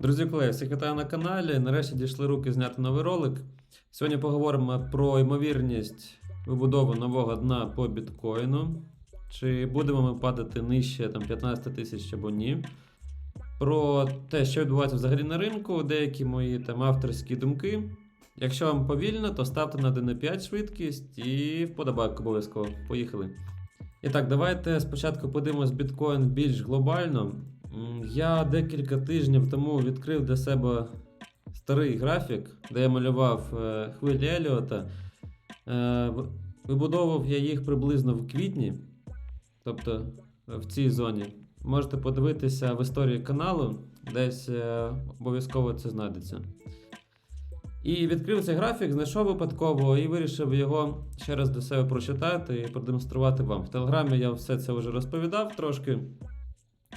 Друзі, колеги, всіх вітаю на каналі. Нарешті дійшли руки зняти новий ролик. Сьогодні поговоримо про ймовірність вибудови нового дна по біткоїну. Чи будемо ми падати нижче там, 15 тисяч або ні. Про те, що відбувається взагалі на ринку, деякі мої там авторські думки. Якщо вам повільно, то ставте на 1.5 швидкість і вподобайку обов'язково. Поїхали. І так, давайте спочатку подивимось біткоін більш глобально. Я декілька тижнів тому відкрив для себе старий графік, де я малював е, хвилі Еліота. Е, Вибудовував я їх приблизно в квітні, тобто е, в цій зоні. Можете подивитися в історії каналу, десь обов'язково це знайдеться. І відкрив цей графік, знайшов випадково і вирішив його ще раз для себе прочитати і продемонструвати вам. В телеграмі я все це вже розповідав трошки.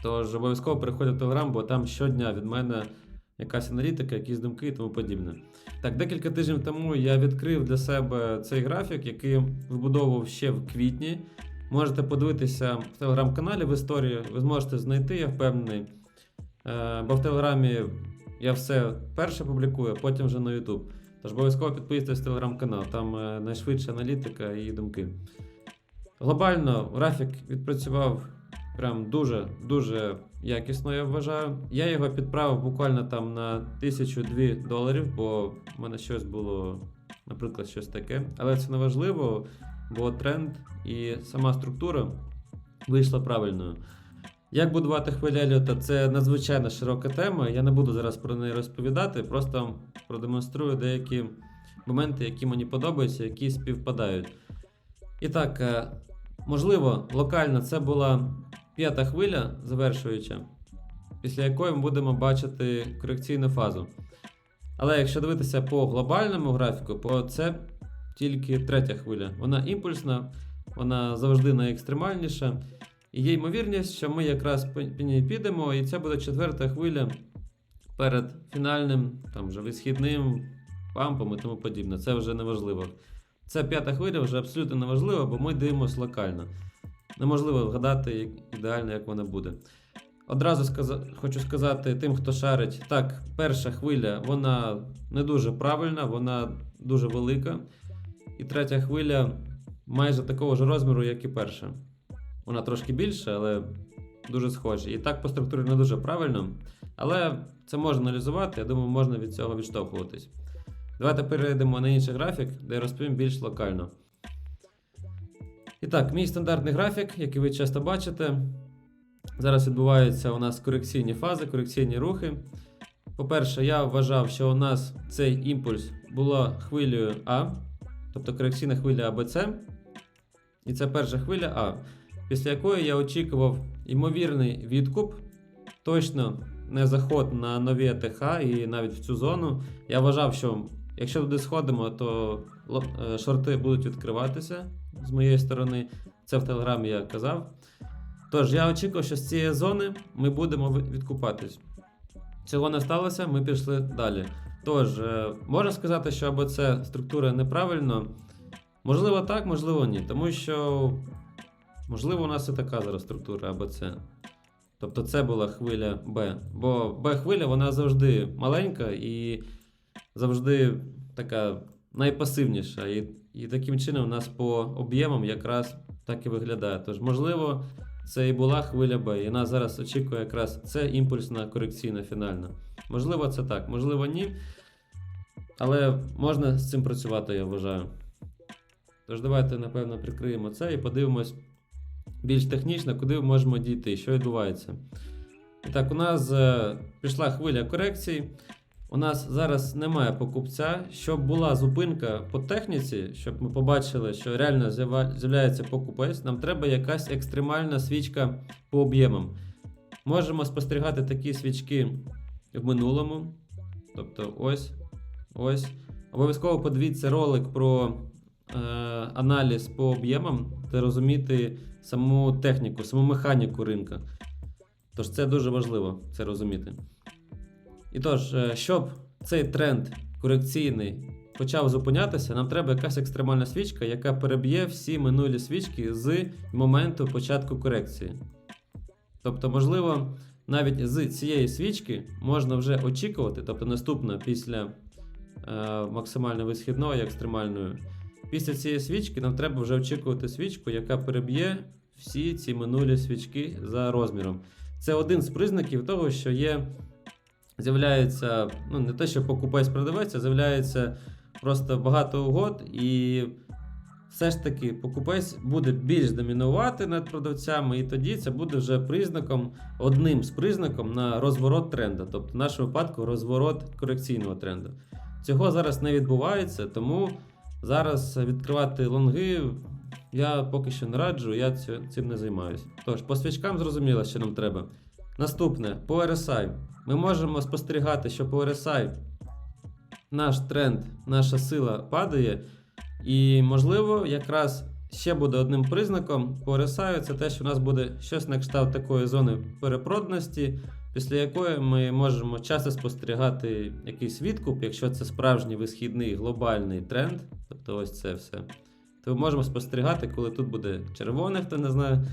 Тож обов'язково переходьте в Телеграм, бо там щодня від мене якась аналітика, якісь думки і тому подібне. Так, декілька тижнів тому я відкрив для себе цей графік, який вибудовував ще в квітні. Можете подивитися в телеграм-каналі в історії, ви зможете знайти, я впевнений. Е, бо в телеграмі я все перше публікую, потім вже на YouTube. Тож обов'язково підписуйтесь в телеграм-канал, там е, найшвидша аналітика і думки. Глобально графік відпрацював прям дуже дуже якісно, я вважаю. Я його підправив буквально там на 1002 доларів, бо в мене щось було, наприклад, щось таке. Але це не важливо, бо тренд і сама структура вийшла правильною. Як будувати хвилі Еліота це надзвичайно широка тема. Я не буду зараз про неї розповідати, просто продемонструю деякі моменти, які мені подобаються, які співпадають. І так, е, можливо, локально це була п'ята хвиля, завершуюча, після якої ми будемо бачити корекційну фазу. Але якщо дивитися по глобальному графіку, то це тільки третя хвиля. Вона імпульсна, вона завжди найекстремальніша. І є ймовірність, що ми якраз по ній підемо, і це буде четверта хвиля перед фінальним, там вже висхідним пампом і тому подібне. Це вже не важливо. Це п'ята хвиля вже абсолютно не важливо, бо ми дивимося локально. Неможливо вгадати як- ідеально, як вона буде. Одразу сказа... хочу сказати тим, хто шарить, так, перша хвиля, вона не дуже правильна, вона дуже велика. І третя хвиля майже такого ж розміру, як і перша. Вона трошки більша, але дуже схожа. І так по структурі не дуже правильно. Але це можна аналізувати, я думаю, можна від цього відштовхуватись. Давайте перейдемо на інший графік, де я розповім більш локально. І так, мій стандартний графік, який ви часто бачите. Зараз відбуваються у нас корекційні фази, корекційні рухи. По-перше, я вважав, що у нас цей імпульс була хвилею А, тобто корекційна хвиля АБЦ. І це перша хвиля А, після якої я очікував ймовірний відкуп, точно не заход на нові АТХ і навіть в цю зону. Я вважав, що якщо туди сходимо, то е, шорти будуть відкриватися з моєї сторони. Це в телеграмі я казав. Тож я очікував, що з цієї зони ми будемо відкупатись. Цього не сталося, ми пішли далі. Тож, е, можна сказати, що або це структура неправильно. Можливо, так, можливо, ні. Тому що, можливо, у нас і така зараз структура або це. Тобто це була хвиля Б. Бо Б-хвиля вона завжди маленька і завжди така найпасивніша. І, і таким чином у нас по об'ємам якраз так і виглядає. Тож, можливо, це і була хвиля Б. І нас зараз очікує якраз це імпульсна корекційна фінальна. Можливо, це так, можливо, ні. Але можна з цим працювати, я вважаю. Тож давайте, напевно, прикриємо це і подивимось більш технічно, куди ми можемо дійти, що відбувається. І так, у нас е, пішла хвиля корекцій. У нас зараз немає покупця. Щоб була зупинка по техніці, щоб ми побачили, що реально з'являється покупець, нам треба якась екстремальна свічка по об'ємам. Можемо спостерігати такі свічки в минулому. Тобто ось, ось. Обов'язково подивіться ролик про е, аналіз по об'ємам, та розуміти саму техніку, саму механіку ринка. Тож це дуже важливо це розуміти. І тож, е, щоб цей тренд корекційний почав зупинятися, нам треба якась екстремальна свічка, яка переб'є всі минулі свічки з моменту початку корекції. Тобто, можливо, навіть з цієї свічки можна вже очікувати, тобто наступна після е, максимально висхідної, екстремальної. Після цієї свічки нам треба вже очікувати свічку, яка переб'є всі ці минулі свічки за розміром. Це один з признаків того, що є. З'являється, ну не те, що покупець продавець, а з'являється просто багато угод, і все ж таки покупець буде більш домінувати над продавцями, і тоді це буде вже признаком, одним з признаком на розворот тренду, тобто в нашому випадку розворот корекційного тренду. Цього зараз не відбувається, тому зараз відкривати лонги я поки що не раджу, я цим не займаюся. Тож, по свічкам зрозуміло, що нам треба. Наступне, по. Ми можемо спостерігати, що по RSI наш тренд, наша сила падає. І, можливо, якраз ще буде одним признаком по це те, що у нас буде щось на кшталт такої зони перепроданості, після якої ми можемо часто спостерігати якийсь відкуп, якщо це справжній висхідний глобальний тренд, тобто ось це все. То ми можемо спостерігати, коли тут буде червоне, хто не знає,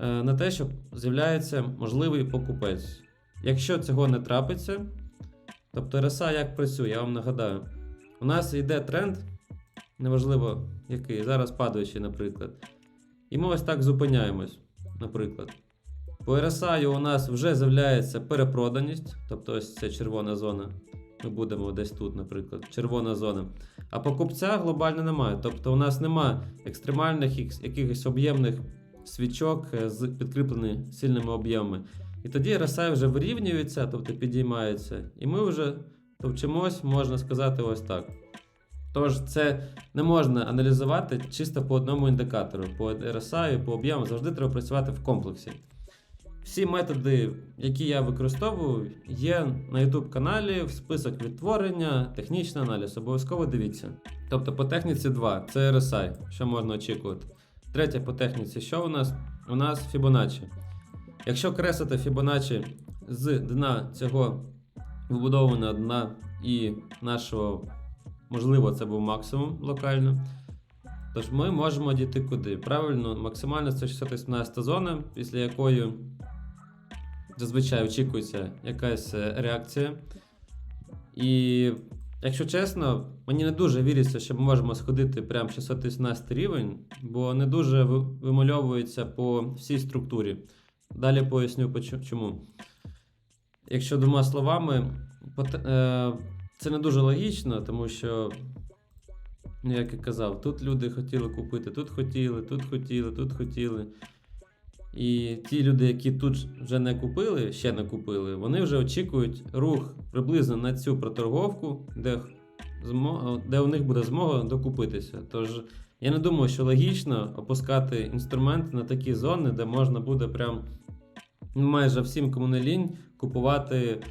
на те, що з'являється можливий покупець. Якщо цього не трапиться, тобто RSI як працює, я вам нагадаю, у нас йде тренд, неважливо який, зараз падаючий, наприклад. І ми ось так зупиняємось, наприклад. По RSI у нас вже з'являється перепроданість, тобто ось ця червона зона. Ми будемо десь тут, наприклад, червона зона. А покупця глобально немає. Тобто у нас немає екстремальних якихось об'ємних свічок е, з підкріплені сильними об'ємами. І тоді RSI вже вирівнюється, тобто підіймається. І ми вже товчимось, можна сказати, ось так. Тож це не можна аналізувати чисто по одному індикатору. По RSI, по об'єму завжди треба працювати в комплексі. Всі методи, які я використовую, є на YouTube каналі в список відтворення, технічний аналіз. Обов'язково дивіться. Тобто по техніці 2 це RSI, що можна очікувати. Третє по техніці, що у нас? У нас Fibonacci. Якщо креслити Fibonacci з дна цього вибудованого дна і нашого, можливо, це був максимум локально. Тож ми можемо дійти куди? Правильно, максимально це 618 зона, після якої зазвичай очікується якась е, реакція. І якщо чесно, мені не дуже віриться, що ми можемо сходити прямо 618 рівень, бо не дуже вимальовується по всій структурі. Далі поясню чому. Якщо двома словами, е, це не дуже логічно, тому що, ну, як я казав, тут люди хотіли купити, тут хотіли, тут хотіли, тут хотіли. І ті люди, які тут вже не купили, ще не купили, вони вже очікують рух приблизно на цю проторговку, де, де у них буде змога докупитися. Тож я не думаю, що логічно опускати інструмент на такі зони, де можна буде прям ну, майже всім, кому купувати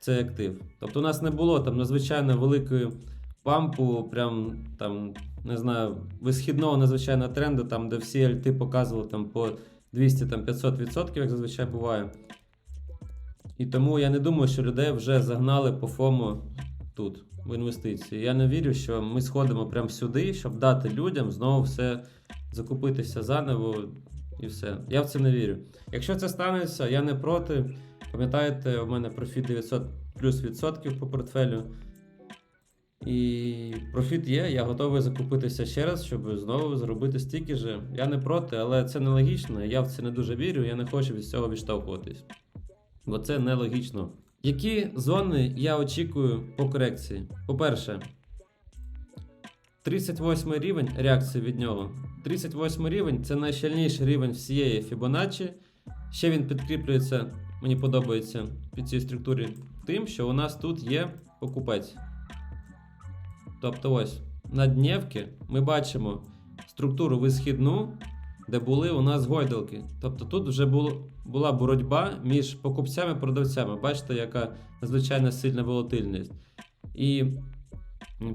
цей актив. Тобто у нас не було там надзвичайно великої пампу, прям там, не знаю, висхідного надзвичайно тренду, там, де всі альти показували там по 200-500%, як зазвичай буває. І тому я не думаю, що людей вже загнали по ФОМО тут, в інвестиції. Я не вірю, що ми сходимо прямо сюди, щоб дати людям знову все закупитися заново і все. Я в це не вірю. Якщо це станеться, я не проти. Пам'ятаєте, у мене профіт 900 плюс відсотків по портфелю. І профіт є, я готовий закупитися ще раз, щоб знову зробити стільки же. Я не проти, але це нелогічно. Я в це не дуже вірю, я не хочу від цього відштовхуватись. Бо це нелогічно. Які зони я очікую по корекції? По-перше, 38 рівень реакції від нього. 38 рівень це найщільніший рівень всієї Fibonacci. Ще він підкріплюється, мені подобається під цій структурі, тим, що у нас тут є покупець. Тобто ось на днівки ми бачимо структуру висхідну, де були у нас гойдалки. Тобто тут вже було, була боротьба між покупцями і продавцями. Бачите, яка надзвичайно сильна волатильність. І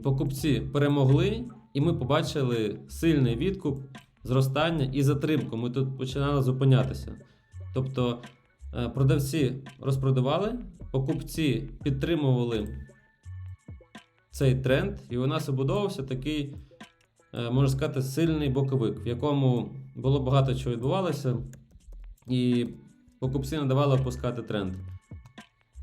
покупці перемогли, і ми побачили сильний відкуп, зростання і затримку. Ми тут починали зупинятися. Тобто е, продавці розпродавали, покупці підтримували цей тренд, і у нас обудовувався такий, е, можна сказати, сильний боковик, в якому було багато чого відбувалося. І покупці не давали опускати тренд.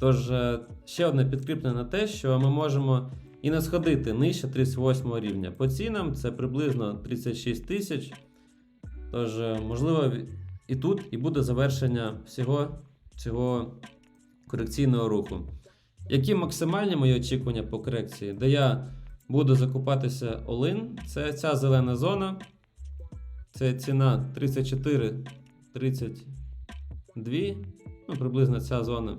Тож, е, ще одне підкріплення на те, що ми можемо і не сходити нижче 38 рівня. По цінам це приблизно 36 тисяч. Тож, е, можливо, і тут і буде завершення всього цього корекційного руху. Які максимальні мої очікування по корекції, де я буду закупатися Олин, це ця зелена зона. Це ціна 34-32, ну, приблизно ця зона.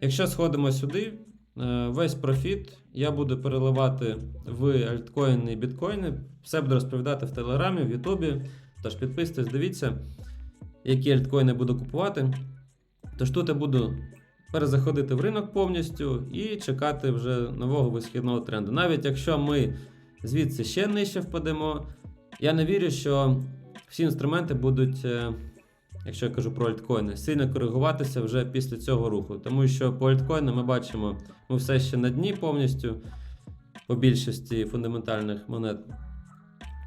Якщо сходимо сюди, е, весь профіт я буду переливати в альткоїни і біткоїни. Все буду розповідати в Телеграмі, в Ютубі. Тож підписуйтесь, дивіться, які альткоїни буду купувати. Тож тут я буду перезаходити в ринок повністю і чекати вже нового висхідного тренду. Навіть якщо ми звідси ще нижче впадемо, я не вірю, що всі інструменти будуть, е, якщо я кажу про альткоїни, сильно коригуватися вже після цього руху. Тому що по альткоїнам ми бачимо, ми все ще на дні повністю по більшості фундаментальних монет,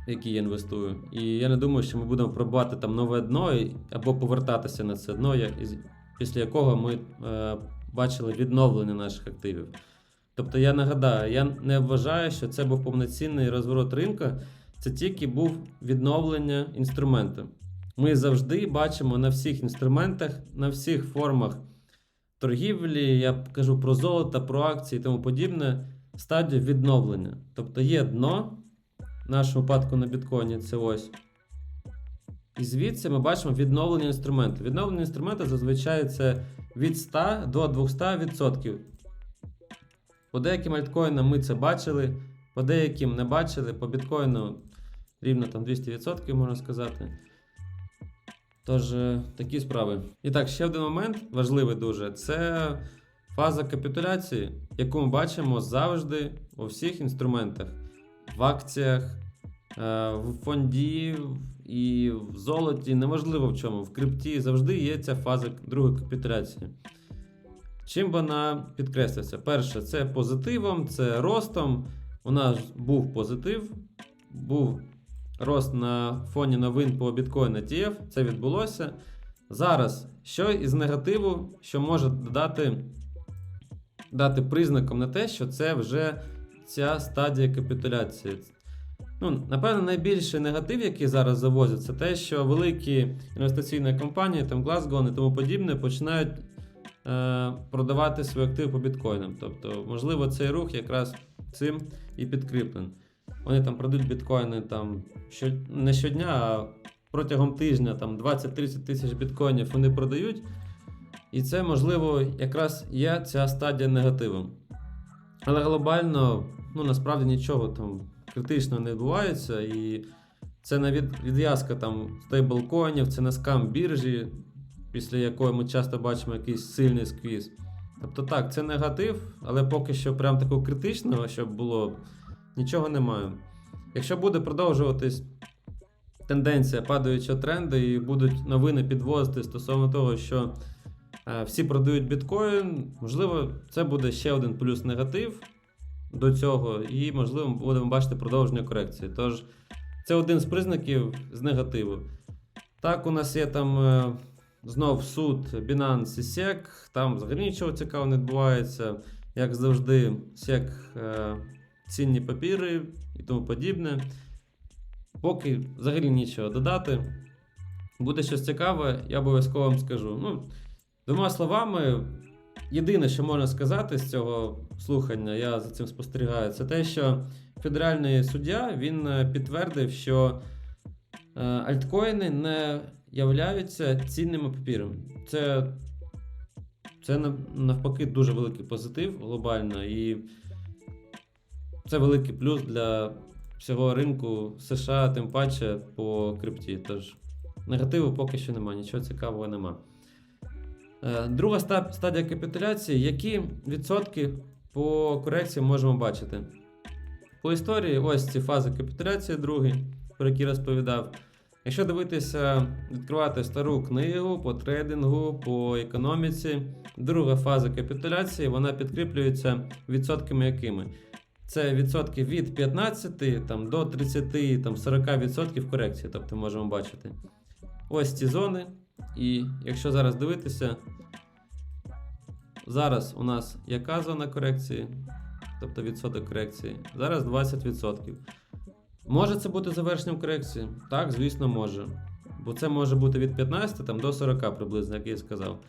які я інвестую. І я не думаю, що ми будемо пробувати там нове дно або повертатися на це дно, як- після якого ми е, бачили відновлення наших активів. Тобто я нагадаю, я не вважаю, що це був повноцінний розворот ринка, це тільки був відновлення інструменту. Ми завжди бачимо на всіх інструментах, на всіх формах торгівлі, я кажу про золото, про акції і тому подібне, стадію відновлення. Тобто є дно, в нашому випадку на біткоїні це ось. І звідси ми бачимо відновлення інструменту. Відновлення інструменту зазвичай це від 100 до 200%. По деяким альткоїнам ми це бачили, по деяким не бачили, по біткоїну рівно там 200% можна сказати. Тож, е, такі справи. І так, ще один момент важливий дуже це фаза капітуляції, яку ми бачимо завжди у всіх інструментах, в акціях, е, в фонді і в золоті, неважливо в чому, в крипті завжди є ця фаза другої капітуляції. Чим вона підкреслюється? Перше, це позитивом, це ростом. У нас був позитив, був рост на фоні новин по біткоін ETF, це відбулося. Зараз, що із негативу, що може додати дати признаком на те, що це вже ця стадія капітуляції. Ну, напевно, найбільший негатив, який зараз завозять, це те, що великі інвестиційні компанії, там Glasgow і тому подібне, починають е, продавати свої активи по біткоїнам. Тобто, можливо, цей рух якраз цим і підкріплений. Вони там продають біткоїни там що, не щодня, а протягом тижня там 20-30 тисяч біткоїнів вони продають. І це, можливо, якраз є ця стадія негативу. Але глобально, ну насправді нічого там критичного не відбувається. І це не від, відв'язка там стейблкоїнів, це не скам біржі, після якої ми часто бачимо якийсь сильний сквіз. Тобто так, це негатив, але поки що прям такого критичного, щоб було, нічого немає. Якщо буде продовжуватись тенденція падаючого тренду і будуть новини підвозити стосовно того, що е, всі продають біткоін, можливо, це буде ще один плюс негатив до цього, і, можливо, будемо бачити продовження корекції. Тож, це один з признаків з негативу. Так, у нас є там е, знов суд Binance і SEC, там взагалі нічого цікавого не відбувається. Як завжди, SEC е, цінні папіри і тому подібне. Поки взагалі нічого додати. Буде щось цікаве, я обов'язково вам скажу. Ну, двома словами, єдине, що можна сказати з цього слухання, я за цим спостерігаю, це те, що федеральний суддя він е, підтвердив, що е, альткоїни не являються цінними папірами. Це, це навпаки дуже великий позитив глобально, і це великий плюс для всього ринку США, тим паче по крипті. Тож негативу поки що немає, нічого цікавого нема. Е, Друга стадія капітуляції. Які відсотки по корекції можемо бачити? По історії, ось ці фази капітуляції, другі, про які розповідав. Якщо дивитися, відкривати стару книгу по трейдингу, по економіці, друга фаза капітуляції вона підкріплюється відсотками якими? Це відсотки від 15 там, до 30-40% корекції, тобто можемо бачити. Ось ці зони, І якщо зараз дивитися, зараз у нас яка зона корекції, тобто відсоток корекції, зараз 20%. Може це бути завершенням корекції? Так, звісно, може. Бо це може бути від 15 там, до 40 приблизно, як я і сказав.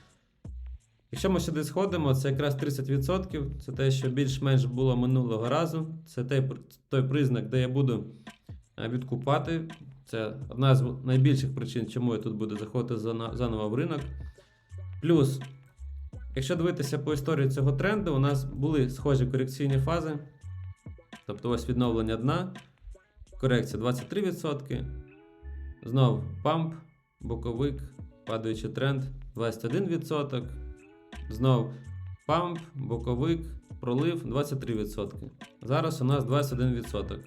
Якщо ми сюди сходимо, це якраз 30%. Це те, що більш-менш було минулого разу. Це той, той признак, де я буду е, відкупати. Це одна з найбільших причин, чому я тут буду заходити заново в ринок. Плюс, якщо дивитися по історії цього тренду, у нас були схожі корекційні фази. Тобто ось відновлення дна, корекція 23%. Знов памп, боковик, падаючий тренд 21%. Знов памп, боковик, пролив 23%. Зараз у нас 21%.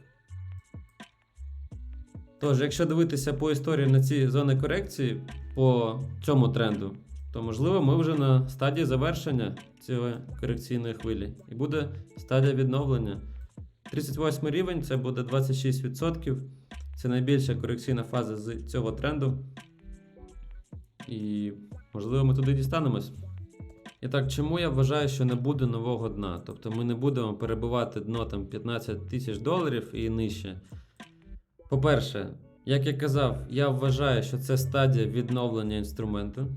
Тож, якщо дивитися по історії на ці зони корекції по цьому тренду, то можливо ми вже на стадії завершення цієї корекційної хвилі. І буде стадія відновлення. 38 рівень це буде 26%. Це найбільша корекційна фаза з цього тренду. І можливо ми туди дістанемось. І так, чому я вважаю, що не буде нового дна? Тобто ми не будемо перебивати дно там 15 тисяч доларів і нижче. По-перше, як я казав, я вважаю, що це стадія відновлення інструменту.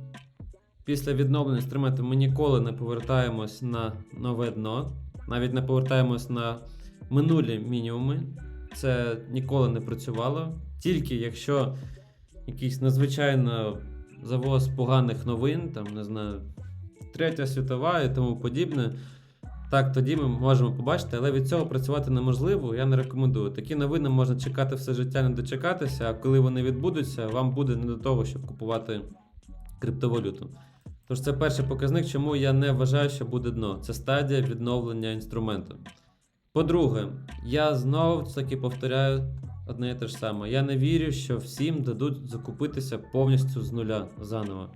Після відновлення інструменту ми ніколи не повертаємось на нове дно, навіть не повертаємось на минулі мінімуми. Це ніколи не працювало. Тільки якщо якийсь надзвичайно завоз поганих новин, там, не знаю, Третя світова і тому подібне. Так, тоді ми можемо побачити, але від цього працювати неможливо, я не рекомендую. Такі новини можна чекати все життя, не дочекатися, а коли вони відбудуться, вам буде не до того, щоб купувати криптовалюту. Тож це перший показник, чому я не вважаю, що буде дно. Це стадія відновлення інструменту. По-друге, я знову таки повторяю одне і те ж саме. Я не вірю, що всім дадуть закупитися повністю з нуля заново.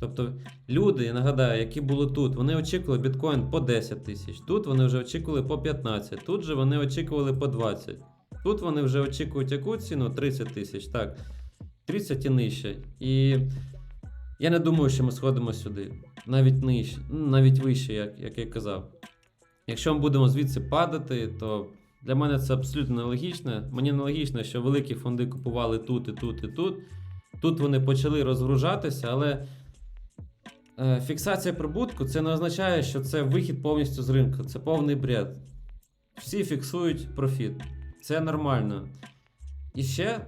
Тобто люди, я нагадаю, які були тут, вони очікували біткоін по 10 тисяч. Тут вони вже очікували по 15, тут же вони очікували по 20. Тут вони вже очікують яку ціну? 30 тисяч. Так. 30 і нижче. І я не думаю, що ми сходимо сюди. Навіть нижче, навіть вище, як, як я казав. Якщо ми будемо звідси падати, то для мене це абсолютно нелогічно. Мені нелогічно, що великі фонди купували тут і тут і тут. Тут вони почали розгружатися, але Фіксація прибутку це не означає, що це вихід повністю з ринку. Це повний бред. Всі фіксують профіт. Це нормально. І ще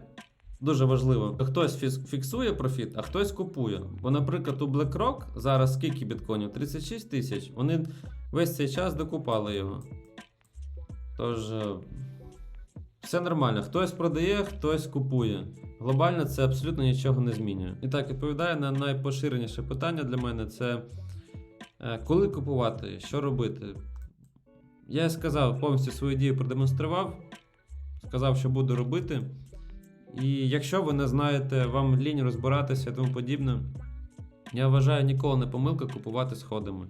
дуже важливо: хтось фіксує профіт, а хтось купує. Бо, наприклад, у BlackRock зараз скільки біткоїнів? 36 тисяч. Вони весь цей час докупали його. Тож, е, все нормально. Хтось продає, хтось купує. Глобально це абсолютно нічого не змінює. І так, відповідаю на найпоширеніше питання для мене: це е, коли купувати, що робити. Я сказав, повністю свою дію продемонстрував, сказав, що буду робити. І якщо ви не знаєте, вам лінь розбиратися і тому подібне, я вважаю ніколи не помилка купувати сходами.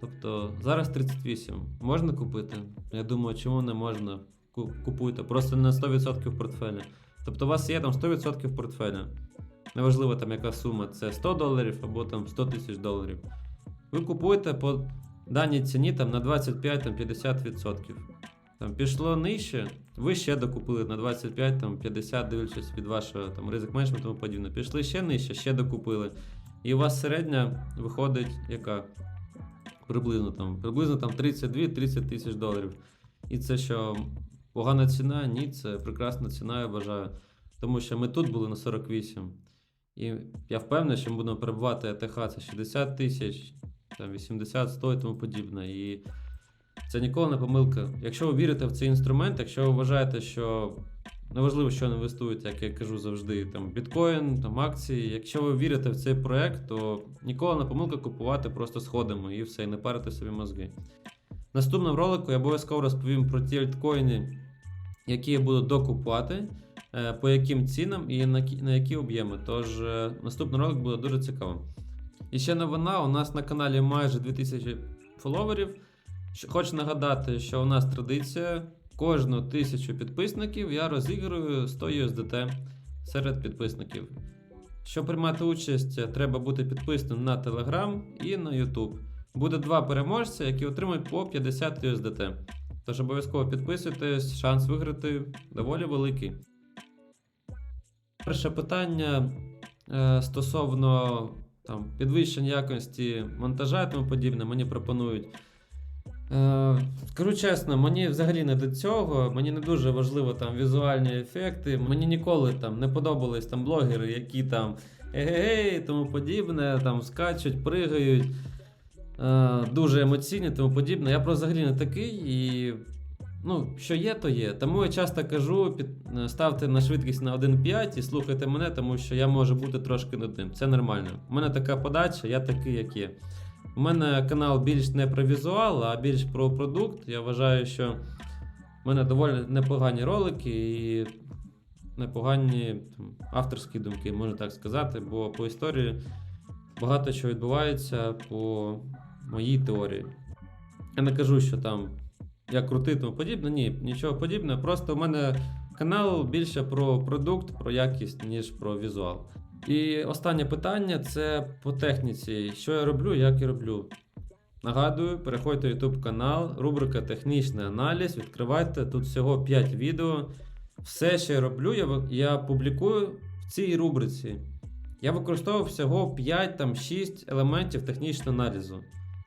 Тобто зараз 38. Можна купити? Я думаю, чому не можна? Купуйте. Просто на 100% в портфелі. Тобто у вас є там 100% в портфелі. Неважливо там яка сума, це 100 доларів або там 100 тисяч доларів. Ви купуєте по даній ціні там на 25-50%. Там пішло нижче, ви ще докупили на 25, там 50, дивлячись від вашого там ризик менеджменту тому подібне. Пішли ще нижче, ще докупили. І у вас середня виходить яка? Приблизно там, приблизно там 32-30 тисяч доларів. І це що погана ціна? Ні, це прекрасна ціна, я вважаю. Тому що ми тут були на 48. І я впевнений, що ми будемо перебувати АТХ це 60 тисяч, там 80, 100 і тому подібне. І це ніколи не помилка. Якщо ви вірите в цей інструмент, якщо ви вважаєте, що неважливо, що інвестуєте, як я кажу завжди, там біткоін, там акції. Якщо ви вірите в цей проект, то ніколи не помилка купувати просто сходами і все, і не парити собі мозги. В наступному ролику я обов'язково розповім про ті альткоїни, які я буду докупувати, е, по яким цінам і на, які об'єми. Тож е, наступний ролик буде дуже цікавим. І ще новина: у нас на каналі майже 2000 фоловерів. Хочу нагадати, що у нас традиція. Кожну тисячу підписників я розіграю 100 USDT серед підписників. Щоб приймати участь, треба бути підписаним на Telegram і на YouTube. Буде два переможця, які отримають по 50 USDT. Тож обов'язково підписуйтесь, шанс виграти доволі великий. Перше питання е, стосовно там, підвищення якості монтажа і тому подібне, мені пропонують. Е, скажу чесно, мені взагалі не до цього. Мені не дуже важливо там візуальні ефекти. Мені ніколи там не подобались там блогери, які там егегей, тому подібне, там скачуть, пригають. Е, дуже емоційні, тому подібне. Я просто взагалі не такий і. Ну, що є, то є. Тому я часто кажу, під, е, ставте на швидкість на 1.5 і слухайте мене, тому що я можу бути трошки нудним. Це нормально. У мене така подача, я такий, як є. У мене канал більш не про візуал, а більш про продукт. Я вважаю, що в мене доволі непогані ролики і непогані там, авторські думки, можна так сказати, бо по історії багато чого відбувається по моїй теорії. Я не кажу, що там я крутий тому подібне. Ні, нічого подібного. Просто у мене канал більше про продукт, про якість, ніж про візуал. І останнє питання це по техніці. Що я роблю, як я роблю. Нагадую, переходьте в YouTube канал, рубрика Технічний аналіз. Відкривайте тут всього 5 відео. Все, що я роблю, я, я публікую в цій рубриці. Я використовую всього 5-6 елементів технічного аналізу.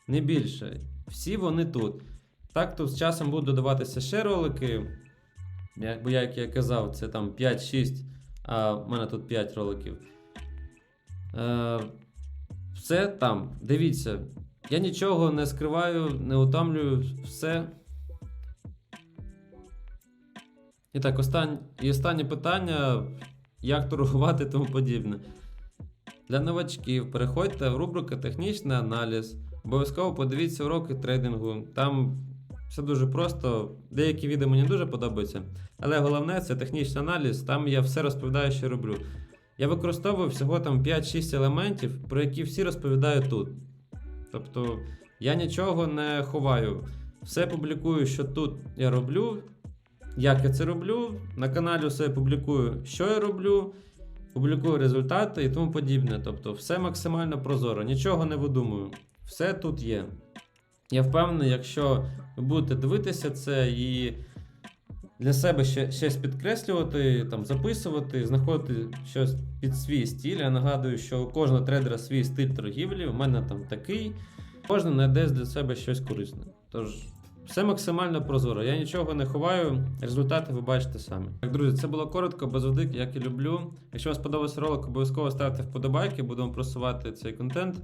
Не більше. Всі вони тут. Так, тут з часом будуть додаватися ще ролики. Бо, як я казав, це там 5-6, а в мене тут 5 роликів. Е, все там. Дивіться. Я нічого не скриваю, не утомлюю, все. І так, остань... і останнє питання: як торгувати і тому подібне. Для новачків переходьте в рубрику Технічний аналіз. Обов'язково подивіться уроки трейдингу. Там все дуже просто. Деякі відео мені дуже подобаються. Але головне це технічний аналіз. Там я все розповідаю, що роблю. Я використовую всього там 5-6 елементів, про які всі розповідаю тут. Тобто я нічого не ховаю. Все публікую, що тут я роблю, як я це роблю. На каналі все публікую, що я роблю, публікую результати і тому подібне. Тобто, все максимально прозоро, нічого не видумую. Все тут є. Я впевнений, якщо ви будете дивитися це і для себе ще, щось підкреслювати, там, записувати, знаходити щось під свій стиль. Я нагадую, що у кожного трейдера свій стиль торгівлі, у мене там такий. Кожен знайде для себе щось корисне. Тож, все максимально прозоро. Я нічого не ховаю, результати ви бачите самі. Так, друзі, це було коротко, без води, як і люблю. Якщо вам сподобався ролик, обов'язково ставте вподобайки, будемо просувати цей контент.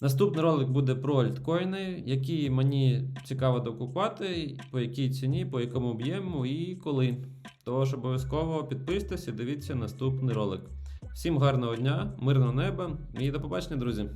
Наступний ролик буде про альткоїни, які мені цікаво докупати, по якій ціні, по якому об'єму і коли. Тож обов'язково підписуйтесь і дивіться наступний ролик. Всім гарного дня, мирного неба і до побачення, друзі!